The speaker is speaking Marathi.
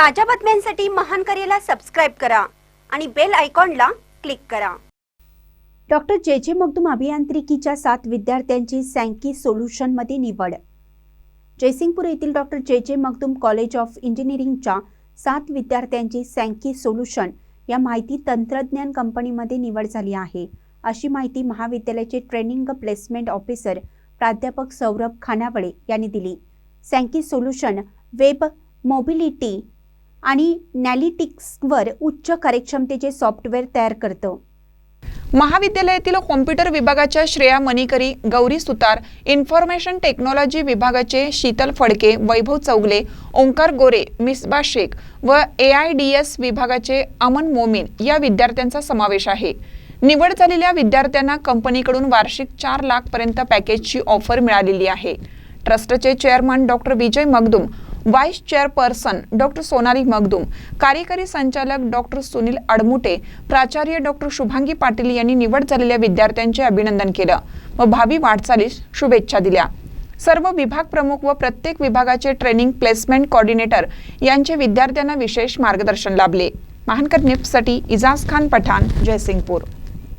ताज्या बातम्यांसाठी महान करेला सबस्क्राईब करा आणि बेल आयकॉनला क्लिक करा. डॉक्टर जे जे मगदूम अभियांत्रिकीच्या सात विद्यार्थ्यांची सँकी सोल्युशनमध्ये निवड. जयसिंगपूर येथील डॉक्टर जे जे मगदूम कॉलेज ऑफ इंजिनिअरिंगच्या सात विद्यार्थ्यांची सँकी सोल्युशन या माहिती तंत्रज्ञान कंपनीमध्ये निवड झाली आहे. अशी माहिती महाविद्यालयाचे ट्रेनिंग प्लेसमेंट ऑफिसर प्राध्यापक सौरभ खानावळे यांनी दिली. सँकी सोल्युशन वेब मोबिलिटी आणि नॅलिटिक्सवर उच्च कार्यक्षमतेचे सॉफ्टवेअर तयार करतं. महाविद्यालयातील कॉम्प्युटर विभागाच्या श्रेया मणिकरी गौरी सुतार इन्फॉर्मेशन टेक्नॉलॉजी विभागाचे शीतल फडके वैभव चौगले ओंकार गोरे मिसबा शेख व ए आय डी एस विभागाचे अमन मोमीन या विद्यार्थ्यांचा समावेश आहे. निवड झालेल्या विद्यार्थ्यांना कंपनीकडून वार्षिक चार लाखपर्यंत पॅकेजची ऑफर मिळालेली आहे. ट्रस्टचे chairman doctor Vijay Magdum vice chairperson doctor Sonali Magdum कार्यकारी संचालक डॉक्टर सुनील अडमुटे प्राचार्य डॉक्टर शुभांगी पाटील यांनी निवड झालेल्या विद्यार्थ्यांचे अभिनंदन केलं व भावी वाटचालीस शुभेच्छा दिल्या. सर्व विभाग प्रमुख व प्रत्येक विभागाचे ट्रेनिंग प्लेसमेंट कोऑर्डिनेटर यांचे विद्यार्थ्यांना विशेष मार्गदर्शन लाभले. महानकर निफ्टसाठी इजाज खान पठाण जयसिंगपूर.